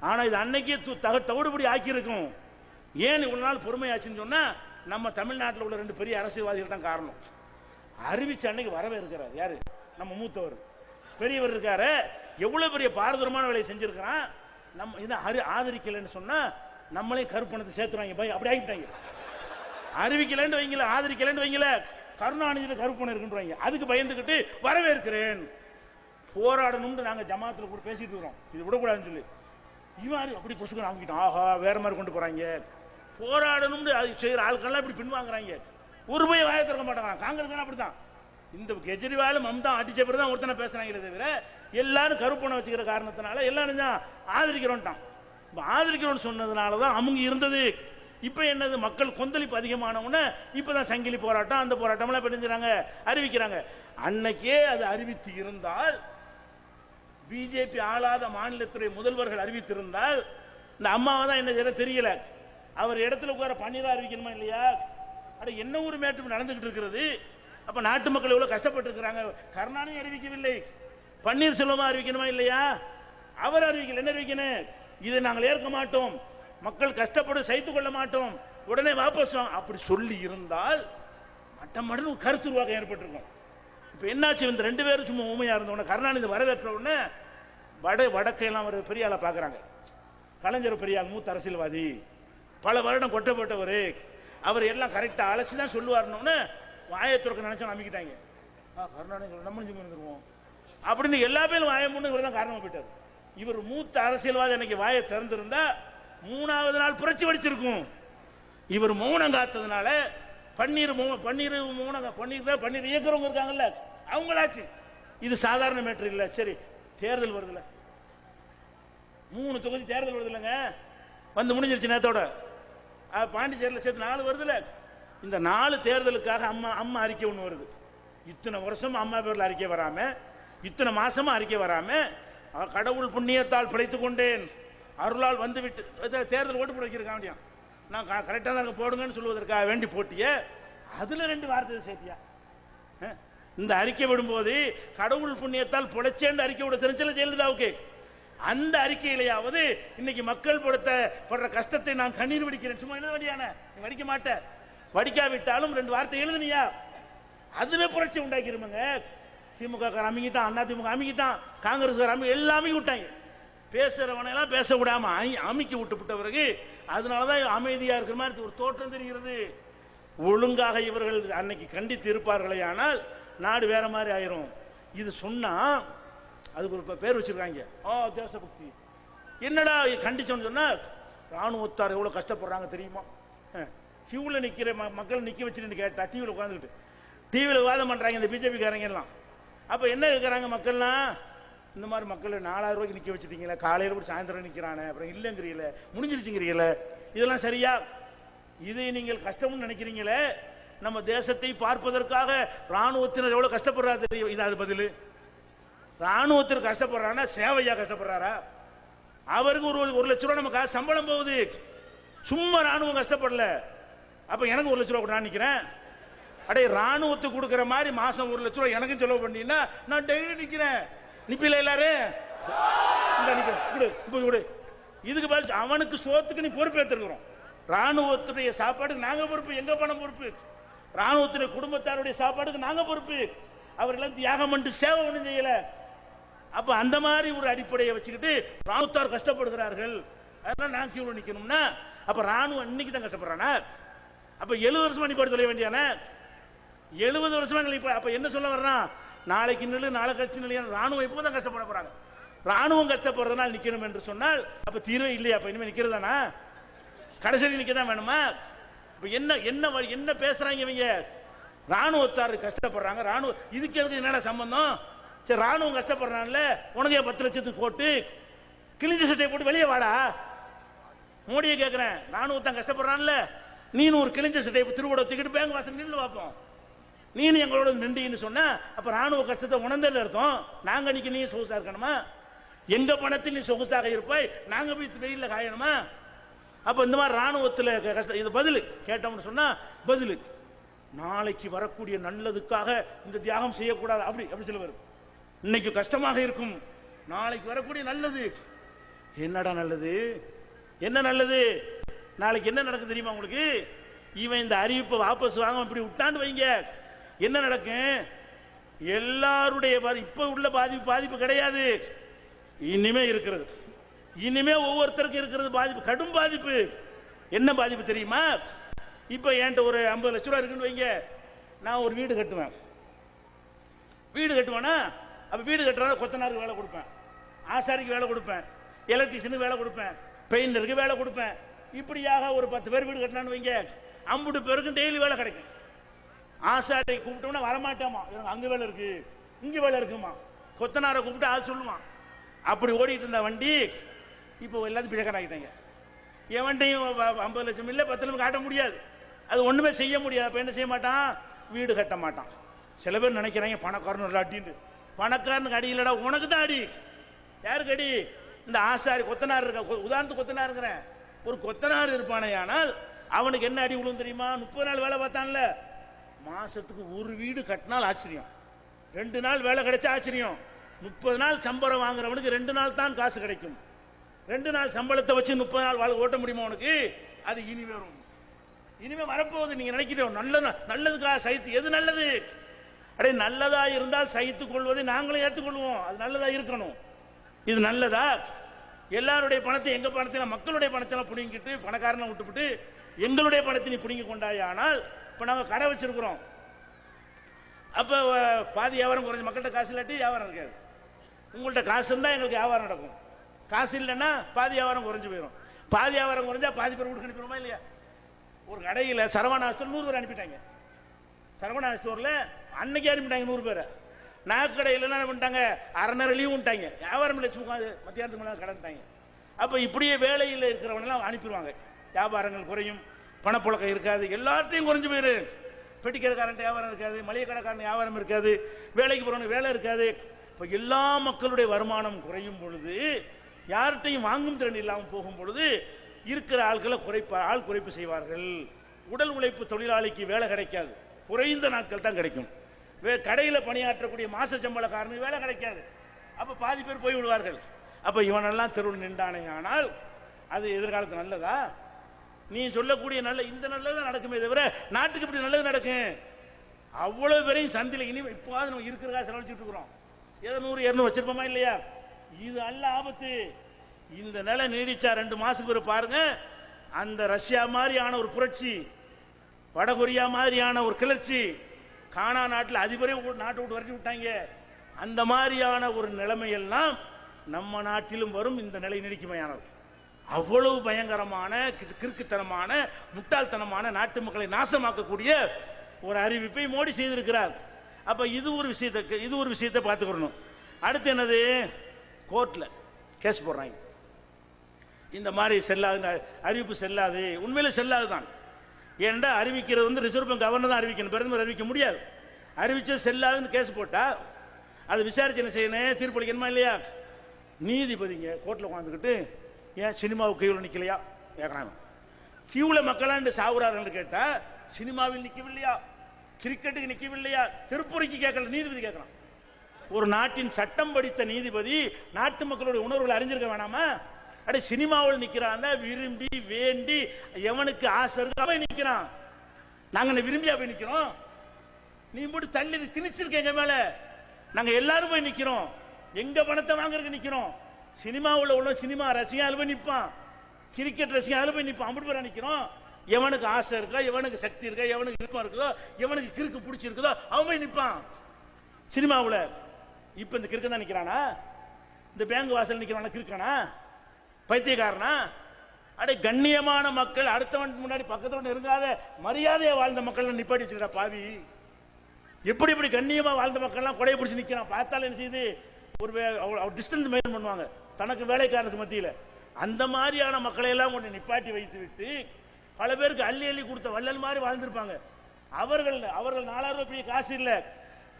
ஆனா இது அன்னைக்கே தக- தவிடுபடி ஆக்கியிருக்கும். ஏன் இவ்வளவு நாள் பொறுமையாச்சுன்னு சொன்னா நம்ம தமிழ்நாட்டில் உள்ள ரெண்டு பெரிய அரசியல்வாதிகள் தான் காரணம். அறிவிச்ச அன்னைக்கு வரவே இருக்கிறார். யாரு? நம்ம மூத்தவர். பெரியவர் இருக்காரு. எவ்வளவு பெரிய பாரதூரமான வேலையை செஞ்சிருக்கிறான். நம்ம இதை அறி ஆதரிக்கலைன்னு சொன்னா நம்மளே கருப்பணத்தை சேர்த்துருவாங்க போய் அப்படி ஆகிட்டாங்க அறிவிக்கலைன்னு வைங்கள ஆதரிக்கலைன்னு வைங்கள கருணாநிதியில கருப்பணம் இருக்குன்றாங்க. அதுக்கு பயந்துக்கிட்டு வரவேற்கிறேன். போராடணும்னு நாங்கள் ஜமாத்தில் கூட பேசிட்டு இருக்கிறோம். இது விடக்கூடாதுன்னு சொல்லி. இவன் அப்படி புசுக்கு அமைக்கிட்டோம் ஆஹா வேற மாதிரி கொண்டு போறாங்க. போராடணும்னு அது செய்கிற ஆட்கள்லாம் இப்படி பின்வாங்குறாங்க ஒரு போய் வாய திறக்க மாட்டாங்க காங்கிரஸ் அப்படித்தான். இந்த கெஜ்ரிவால் மம்தா அடிச்ச பிறகு தான் ஒருத்தனை பேசுறாங்களே தவிர எல்லாரும் கருப்பணம் வச்சுக்கிற காரணத்தினால எல்லாரும் தான் ஆதரிக்கிறோன்ட்டான். இப்போ ஆதரிக்கிறோன்னு சொன்னதுனால தான் அவங்க இருந்தது. இப்போ என்னது? மக்கள் கொந்தளிப்பு அதிகமான உடனே இப்பதான் சங்கிலி போராட்டம் அந்த போராட்டம்லாம் இப்ப அறிவிக்கிறாங்க. அன்னைக்கே அது அறிவித்து இருந்தால் பிஜேபி ஆளாத மாநிலத்துறை முதல்வர்கள் அறிவித்திருந்தால் இந்த அம்மாவை தான் என்ன செய்ய தெரியல. அவர் இடத்துல உட்கார பன்னீரா அறிவிக்கணுமா இல்லையா? அட என்ன ஒரு மேட்டும் நடந்துகிட்டு இருக்கிறது? அப்ப நாட்டு மக்கள் எவ்வளவு கஷ்டப்பட்டு இருக்கிறாங்க கருணாநிதி அறிவிக்கவில்லை. பன்னீர்செல்வமா அறிவிக்கணுமா இல்லையா? அவர் அறிவிக்கல. என்ன அறிவிக்கணும்? இதை நாங்கள் ஏற்க மாட்டோம். மக்கள் கஷ்டப்பட்டு சைத்து கொள்ள மாட்டோம். உடனே வாபஸ் அப்படி சொல்லி இருந்தால் மட்டம் மடங்கு கருத்து உருவாக்கம் ஏற்பட்டிருக்கும். இப்போ என்னாச்சு? இந்த ரெண்டு பேரும் சும்மா ஊமையா இருந்தவன கருணாநிதி வரவேற்ற உடனே வட வடக்கையெல்லாம் ஒரு பெரிய ஆளை பார்க்குறாங்க. கலைஞர் பெரிய ஆள் மூத்த அரசியல்வாதி. பல வருடம் கொட்டப்பட்டவர். அவர் எல்லாம் கரெக்டாக அலசி தான் சொல்லுவாருன்னு வாயத்துறக்க நினைச்சு நம்பிக்கிட்டாங்க ஆ, கருணாநிதி நம்ம நினைச்சு இருந்துருவோம் அப்படின்னு எல்லா பேரும் வாய மூணு இவர் தான் காரணமாக போயிட்டார். இவர் மூத்த அரசியல்வாதி அன்னைக்கு வாயை திறந்திருந்தா மூணாவது நாள் புரட்சி வடிச்சிருக்கும். இவர் மௌனம் காத்ததுனால பன்னீர் பன்னீர் மூணு பன்னீர் தான் பன்னீர் இயக்குறவங்க இருக்காங்கல்ல. அவங்களாச்சு. இது சாதாரண மேட்ரு இல்லை. சரி தேர்தல் வருதுல்ல மூணு தொகுதி தேர்தல் வருது இல்லைங்க வந்து முடிஞ்சிருச்சு நேத்தோட. பாண்டிச்சேரியில் சேர்த்து நாலு வருதுல்ல இந்த நாலு தேர்தலுக்காக அம்மா அம்மா அறிக்கை ஒன்று வருது. இத்தனை வருஷம் அம்மா பேரில் அறிக்கை வராம இத்தனை மாசமா அறிக்கை வராம கடவுள் புண்ணியத்தால் பிழைத்துக் கொண்டேன். அருளால் வந்து விட்டு தேர்தல் ஓட்டு போட வைக்கிறதுக்காக நான் கரெக்டாக தான் போடுங்கன்னு சொல்வதற்காக வேண்டி போட்டிய. அதில் ரெண்டு வார்த்தை சேர்த்தியா இந்த அறிக்கை விடும்போது கடவுள் புண்ணியத்தால் புழைச்சேன்னு அறிக்கை விட தெரிஞ்சல ஜெயலலிதாவுக்கு. அந்த அறிக்கையிலேயாவது இன்னைக்கு மக்கள் படுத்த படுற கஷ்டத்தை நான் கண்ணீர் வடிக்கிறேன். சும்மா எழுத வேண்டியான நீ வடிக்க மாட்ட. வடிக்காவிட்டாலும் ரெண்டு வார்த்தை எழுதுனியா? அதுவே புரட்சி உண்டாக்கிருமாங்க. திமுக காரன் அமைக்கிட்டான் அண்ணா திமுக அமைக்கிட்டான் காங்கிரஸ் அமைக்க எல்லாமே விட்டாங்க பேசுறவனையெல்லாம் பேச விடாம அமைக்க அமுக்கி விட்டு விட்ட பிறகு அதனாலதான் அமைதியா இருக்கிற மாதிரி ஒரு தோற்றம் தெரிகிறது. ஒழுங்காக இவர்கள் அன்னைக்கு கண்டித்து இருப்பார்களே ஆனால் நாடு வேற மாதிரி ஆயிரும். இது சொன்னா அதுக்கு ஒரு பேர் வச்சிருக்காங்க. ஆ தேசபக்தி. என்னடா கண்டிச்சோன்னு சொன்னா ராணுவத்தார் எவ்வளவு கஷ்டப்படுறாங்க தெரியுமா? கியூல நிக்கிற ம- மக்கள் நிக்க வச்சுட்டு கேட்டா டிவியில் உட்காந்துக்கிட்டு டிவியில் வாதம் பண்றாங்க இந்த பிஜேபி காரங்க எல்லாம். அப்ப என்ன கேட்கறாங்க மக்கள்லாம்? இந்த மாதிரி மக்கள் நாலாயிரம் ரூபாய்க்கு நிக்க வச்சுட்டீங்களா காலையில் கூட சாயந்தரம் நிக்கிறானே அப்புறம் இல்லைங்கிறீங்களே முடிஞ்சிருச்சுங்கிறீங்கள இதெல்லாம் சரியா? இதை நீங்கள் கஷ்டம்னு நினைக்கிறீங்களே? நம்ம தேசத்தை பார்ப்பதற்காக ராணுவத்தினர் எவ்வளவு கஷ்டப்படுறா தெரியும்? இதாவது பதில். ராணுவத்திற்கு கஷ்டப்படுறானா சேவையா கஷ்டப்படுறாரா? அவருக்கு ஒரு ஒரு லட்ச ரூபா நம்ம காசு சம்பளம் போகுது. சும்மா ராணுவம் கஷ்டப்படல. அப்ப எனக்கு ஒரு லட்ச ரூபா கூட நான் நிக்கிறேன். அடே ராணுவத்துக்கு கொடுக்குற மாதிரி மாசம் ஒரு லட்ச ரூபா எனக்கும் செலவு பண்ணீங்கன்னா நான் டெய்லி நிக்கிறேன். நிப்பில எல்லாரும் இதுக்கு பதில் அவனுக்கு சோத்துக்கு நீ பொறுப்பேற்றுக்கிறோம் ராணுவத்துடைய சாப்பாடுக்கு நாங்க பொறுப்பு எங்க பணம் பொறுப்பு? ராணுவத்துடைய குடும்பத்தாருடைய சாப்பாடுக்கு நாங்க பொறுப்பு? அவரெல்லாம் தியாகம் பண்ணிட்டு சேவை ஒன்றும் செய்யல. அப்ப அந்த மாதிரி ஒரு அடிப்படையை வச்சுக்கிட்டு ராணுவத்தார் கஷ்டப்படுகிறார்கள். அதெல்லாம் நான் கியூல நிக்கணும்னா அப்ப ராணுவம் இன்னைக்கு தான் கஷ்டப்படுறானா? அப்ப எழுபது வருஷமா நீ போட்டு சொல்ல வேண்டியானே எழுபது வருஷமா அப்ப என்ன சொல்ல வர்றான்? நாளைக்கு நில்லு நாளை கழிச்சு நிலையா ராணுவம் இப்பதான் கஷ்டப்பட போறாங்க. ராணுவம் கஷ்டப்படுறதுனால நிக்கணும் என்று சொன்னால் அப்ப தீர்வே இல்லையா? அப்ப இனிமே நிக்கிறதானா கடைசி நிக்க தான் வேணுமா? இப்ப என்ன என்ன வழி- என்ன பேசுறாங்க இவங்க? ராணுவத்தார் கஷ்டப்படுறாங்க. ராணுவ இதுக்கு எதுக்கு என்னடா சம்பந்தம்? சரி ராணுவம் கஷ்டப்படுறான்ல உனக்கு பத்து லட்சத்துக்கு போட்டு? கிழிஞ்ச சட்டையை போட்டு வெளியே வாடா. மோடியை கேட்கிறேன் ராணுவத்தான் கஷ்டப்படுறான்ல. நீனு ஒரு கிழிஞ்ச சட்டையை திருவோட தூக்கிட்டு பேங்க் வாசல் நின்று பார்ப்போம். நீனு எங்களோட நின்றீன்னு சொன்ன அப்ப ராணுவ கஷ்டத்தை உணர்ந்தல இருக்கோம். நாங்க நிக்க நீ சொகுசா இருக்கணுமா? எங்க பணத்தில் நீ சொகுசாக இருப்பாய்? நாங்க போய் வெயில காயணுமா? அப்ப இந்த மாதிரி ராணுவத்தில் கஷ்டம் இது பதில். கேட்டோம்னு சொன்னா பதில். நாளைக்கு வரக்கூடிய நல்லதுக்காக இந்த தியாகம் செய்யக்கூடாது. அப்படி அப்படி சொல்லுவார் இன்னைக்கு கஷ்டமாக இருக்கும். நாளைக்கு வரக்கூடிய நல்லது. என்னடா நல்லது? என்ன நல்லது? நாளைக்கு என்ன நடக்கும் தெரியுமா உங்களுக்கு? இவன் இந்த அறிவிப்பை வாபஸ் வாங்க இப்படி விட்டான்னு வைங்க. என்ன நடக்கும் எல்லாருடைய பாதி- இப்ப உள்ள பாதிப்பு பாதிப்பு கிடையாது. இனிமே இருக்கிறது. இனிமே ஒவ்வொருத்தருக்கும் இருக்கிறது பாதிப்பு கடும் பாதிப்பு. என்ன பாதிப்பு தெரியுமா? இப்ப என்கிட்ட ஒரு ஐம்பது லட்ச ரூபா இருக்குன்னு வைங்க. நான் ஒரு வீடு கட்டுவேன். வீடு கட்டுவேன்னா அப்ப வீடு கட்டுறதா கொத்தனாருக்கு வேலை கொடுப்பேன். ஆசாரிக்கு வேலை கொடுப்பேன். எலக்ட்ரிஷியனுக்கு வேலை கொடுப்பேன். பெயிண்டருக்கு வேலை கொடுப்பேன். இப்படியாக ஒரு பத்து பேர் வீடு கட்டினான்னு வைங்க. ஐம்பது பேருக்கும் டெய்லி வேலை கிடைக்கும். ஆசாரியை கூப்பிட்டோம்னா வரமாட்டாமா இவங்க அங்க வேலை இருக்கு இங்க வேலை இருக்குமா கொத்தனாரை கூப்பிட்டு ஆள் சொல்லுவான் அப்படி ஓடிட்டு இருந்த வண்டி இப்போ எல்லாத்தையும் பிழக்கன் ஆகிட்டாங்க எவன்ட்டையும் ஐம்பது லட்சம் இல்லை பத்து லட்சம் காட்ட முடியாது. அது ஒன்றுமே செய்ய முடியாது. அப்போ என்ன செய்ய மாட்டான்? வீடு கட்ட மாட்டான். சில பேர் நினைக்கிறாங்க பணக்காரன் இல்லை அடின்னு. பணக்காரனுக்கு அடி இல்லைடா உனக்கு தான் அடி. யாருக்கு அடி? இந்த ஆசாரி கொத்தனார் இருக்க உதாரணத்துக்கு கொத்தனார் இருக்கிறேன். ஒரு கொத்தனார் இருப்பானே ஆனால் அவனுக்கு என்ன அடி விழும் தெரியுமா? முப்பது நாள் வேலை பார்த்தான்ல. மாசத்துக்கு ஒரு வீடு கட்டினால் ஆச்சரியம். ரெண்டு நாள் வேலை கிடைச்சா ஆச்சரியம். முப்பது நாள் சம்பளம் வாங்குறவனுக்கு ரெண்டு நாள் தான் காசு கிடைக்கும். ரெண்டு நாள் சம்பளத்தை வச்சு முப்பது நாள் வாழ் ஓட்ட முடியுமா உனக்கு? அது இனி வரும். இனிமே வரப்போகுது. நீங்க நினைக்கிறோம் நல்ல நல்லதுக்காக சகித்து எது நல்லது? அடே நல்லதா இருந்தால் சகித்துக் கொள்வதை நாங்களும் ஏற்றுக்கொள்வோம். அது நல்லதா இருக்கணும். இது நல்லதா? எல்லாருடைய பணத்தை எங்க பணத்தை மக்களுடைய பணத்தை புடுங்கிட்டு பணக்காரனை விட்டுவிட்டு எங்களுடைய பணத்தை நீ புடுங்கி கொண்டாய்? ஆனால் இப்போ நாங்க கடை வச்சிருக்கிறோம். அப்போ பாதி வியாபாரம் குறைஞ்சு மக்கள்கிட்ட காசு இல்லாட்டி வியாபாரம் இருக்காது. உங்கள்கிட்ட காசு இருந்தால் எங்களுக்கு வியாபாரம் நடக்கும். காசு இல்லைன்னா பாதி வியாபாரம் குறைஞ்சு போயிடும் பாதி வியாபாரம் குறைஞ்சா பாதி பேர் கொடுக்க அனுப்பிடுமா இல்லையா? ஒரு கடையில் சரவணா ஸ்டோர் நூறு பேர் அனுப்பிட்டாங்க. சரவணா ஆஸ்தூரில் அன்னைக்கு அனுப்பிட்டாங்க நூறு பேரை. நாக்கு கடையில் என்ன பண்ணிட்டாங்க? அரை நேரம் லீவ் விட்டாங்க. வியாபாரம் இல்லை சும்மா மத்தியானத்துக்கு மேலே கடன்ட்டாங்க அப்போ இப்படியே வேலையில் இருக்கிறவனெல்லாம் அனுப்பிடுவாங்க. வியாபாரங்கள் குறையும். பணப்புழக்கம் இருக்காது. எல்லாத்தையும் குறைஞ்சு போயிரு. பெட்டிக்கடைக்காரன் வியாபாரம் இருக்காது மளிகை கடைக்காரன் வியாபாரம் இருக்காது வேலைக்கு போறவனுக்கு வேலை இருக்காது. இப்போ எல்லா மக்களுடைய வருமானம் குறையும் பொழுது யார்கிட்டையும் வாங்கும் திறன் இல்லாமல் போகும் பொழுது இருக்கிற ஆட்களை குறைப்ப ஆள் குறைப்பு செய்வார்கள். உடல் உழைப்பு தொழிலாளிக்கு வேலை கிடைக்காது. குறைந்த நாட்கள் தான் கிடைக்கும். வே கடையில் பணியாற்றக்கூடிய மாச சம்பளக்காரனுக்கு வேலை கிடைக்காது. அப்போ பாதி பேர் போய் விடுவார்கள் அப்போ இவனெல்லாம் தெருவில் நின்றானே ஆனால் அது எதிர்காலத்து நல்லதா? நீ சொல்லக்கூடிய நல்ல இந்த நல்லது நடக்குமே தவிர நாட்டுக்கு இப்படி நல்லது நடக்கும் அவ்வளவு பேரையும் சந்தில இனி இப்போது நம்ம இருக்கிற காசு செலவழிச்சுட்டு இருக்கிறோம். ஏதோ நூறு இரநூறு வச்சிருப்போமா இல்லையா? இது அல்ல ஆபத்து. இந்த நிலை நீடிச்சா ரெண்டு மாசத்துக்கு ஒரு பாருங்க அந்த ரஷ்யா மாதிரியான ஒரு புரட்சி வடகொரியா மாதிரியான ஒரு கிளர்ச்சி கானா நாட்டில் அதிபரே நாட்டை விட்டு வரட்டி விட்டாங்க. அந்த மாதிரியான ஒரு நிலைமையெல்லாம் நம்ம நாட்டிலும் வரும். இந்த நிலை நீடிக்குமையானது அவ்வளவு பயங்கரமான கி- கிறுக்குத்தனமான முட்டாள்தனமான நாட்டு மக்களை நாசமாக்கக்கூடிய ஒரு அறிவிப்பை மோடி செய்திருக்கிறார். அப்ப இது ஒரு விஷயத்தை இது ஒரு விஷயத்தை பார்த்துக்கிறணும் அடுத்து என்னது? கோர்ட்ல கேஸ் போடுறாங்க. இந்த மாதிரி செல்லாது அறிவிப்பு செல்லாது. உண்மையில செல்லாதுதான் ஏன்டா அறிவிக்கிறது வந்து ரிசர்வ் பேங்க் கவர்னர் தான் அறிவிக்கணும். பிரதமர் அறிவிக்க முடியாது. அறிவிச்சது செல்லாதுன்னு கேஸ் போட்டா அது விசாரிச்சு என்ன செய்யணும்? தீர்ப்பளிக்கணுமா இல்லையா? நீதிபதிங்க கோர்ட்டில் உட்காந்துக்கிட்டு ஏன் சினிமாவுக்கு கையில் நிற்கலையா கேட்குறாங்க கியூவில் மக்களாண்டு சாகுறாருன்னு கேட்டால் சினிமாவில் நிற்கவில்லையா கிரிக்கெட்டுக்கு நிற்கவில்லையா திருப்பூரிக்கு கேட்கல நீதிபதி கேட்குறான் ஒரு நாட்டின் சட்டம் படித்த நீதிபதி நாட்டு மக்களுடைய உணர்வுகளை அறிஞ்சிருக்க வேணாமா? அடே சினிமாவில் நிற்கிறான் விரும்பி வேண்டி எவனுக்கு ஆசை இருக்கு போய் நிற்கிறான் நாங்கள் விரும்பியா போய் நிற்கிறோம் நீ மட்டும் தள்ளி திணிச்சிருக்க எங்க மேல? நாங்கள் எல்லாரும் போய் நிற்கிறோம் எங்க பணத்தை வாங்குறதுக்கு நிற்கிறோம் சினிமாவில் உள்ள சினிமா ரசிகன் அதுல போய் கிரிக்கெட் ரசிகன் அதுல போய் நிப்பான். அப்படி பேரா நிற்கிறோம் எவனுக்கு ஆசை இருக்கோ எவனுக்கு சக்தி இருக்கோ எவனுக்கு விருப்பம் இருக்குதோ எவனுக்கு கிறுக்கு பிடிச்சிருக்குதோ அவன் போய் நிற்பான் சினிமாவில் இப்போ இந்த கிறுக்கு தான் நிற்கிறானா இந்த பேங்க் வாசல் நிற்கிறானா கிறுக்கானா? பைத்தியக்காரனா? அடே கண்ணியமான மக்கள் அடுத்தவன் முன்னாடி பக்கத்துல இருக்காத மரியாதையை வாழ்ந்த மக்கள் நிப்பாட்டி வச்சுக்கிறா பாவி. எப்படி இப்படி கண்ணியமாக வாழ்ந்த மக்கள்லாம் கொடையை பிடிச்சி நிற்கிறான் பார்த்தாலும் என்ன செய்யுது? ஒரு டிஸ்டன்ஸ் மெயின் பண்ணுவாங்க. தனக்கு வேலைக்காரனுக்கு மத்தியில். அந்த மாதிரியான மக்களை எல்லாம் கொண்டு நிப்பாட்டி வைத்து விட்டு பல பேருக்கு அள்ளி அள்ளி கொடுத்த வள்ளல் மாதிரி வாழ்ந்திருப்பாங்க. அவர்கள் அவர்கள் நாலாயிரம் ரூபாய் பெரிய காசு இல்லை.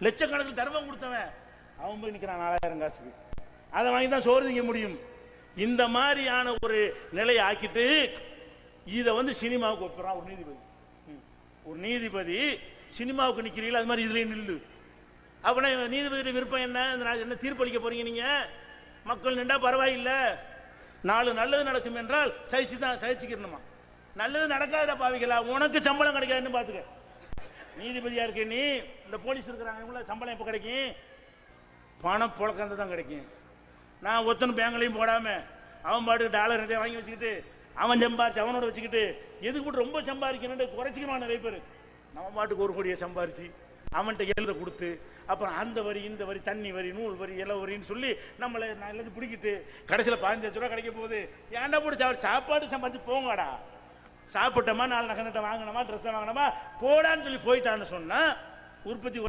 லட்சக்கணக்கில் தர்மம் கொடுத்தவன். அவன் போய் நிற்கிறான் நாலாயிரம் காசுக்கு. அதை வாங்கி தான் சோறு திங்க முடியும். இந்த மாதிரியான ஒரு நிலையை ஆக்கிட்டு இதை வந்து சினிமாவுக்கு ஒப்புறான் ஒரு நீதிபதி. ம். ஒரு நீதிபதி சினிமாவுக்கு நிற்கிறீங்களா அது மாதிரி இதுலேயும் நில்லு. அப்படின்னா நீதிபதி விருப்பம் என்ன? இந்த என்ன தீர்ப்பளிக்க போறீங்க நீங்கள் மக்கள் நின்றா பரவாயில்லை. நாலு நல்லது நடக்கும் என்றால் சகிச்சு தான் சகிச்சுக்கிறணுமா நல்லது நடக்காத பாவிகளா உனக்கு சம்பளம் கிடைக்காதுன்னு பாத்துக்க. நீதிபதியா இருக்க நீ இந்த போலீஸ் இருக்கிறாங்க இவங்கள சம்பளம் எப்ப கிடைக்கும்? பணம் புழக்கந்து தான் கிடைக்கும். நான் ஒத்தனை பேங்க்லையும் போடாம அவன் பாட்டுக்கு டாலர் நிறைய வாங்கி வச்சுக்கிட்டு அவன் சம்பாரிச்சு அவனோட வச்சுக்கிட்டு எதுக்கு ரொம்ப சம்பாதிக்கணும்னு குறைச்சிக்கணும் நிறைய பேர்? நம்ம பாட்டுக்கு ஒரு கோடியை சம்பாரிச்சு. அவன்கிட்ட எழுத கொடுத்து அப்புறம் அந்த வரி இந்த வரி தண்ணி வரி நூல் வரி இல வரின்னு சொல்லி நம்மளை நல்லது பிடிக்கிட்டு கடைசியில் பதினஞ்சு லட்ச ரூபா கிடைக்க போகுது. ஏன்டா போட்டு அவர் சாப்பாடு சம்பாதிச்சு போங்கடா. சாப்பிட்டோமா நாலு நகை வாங்கினோமா ட்ரெஸ்ஸை வாங்கினோமா போடான்னு சொல்லி போயிட்டான்னு சொன்னா உற்பத்தி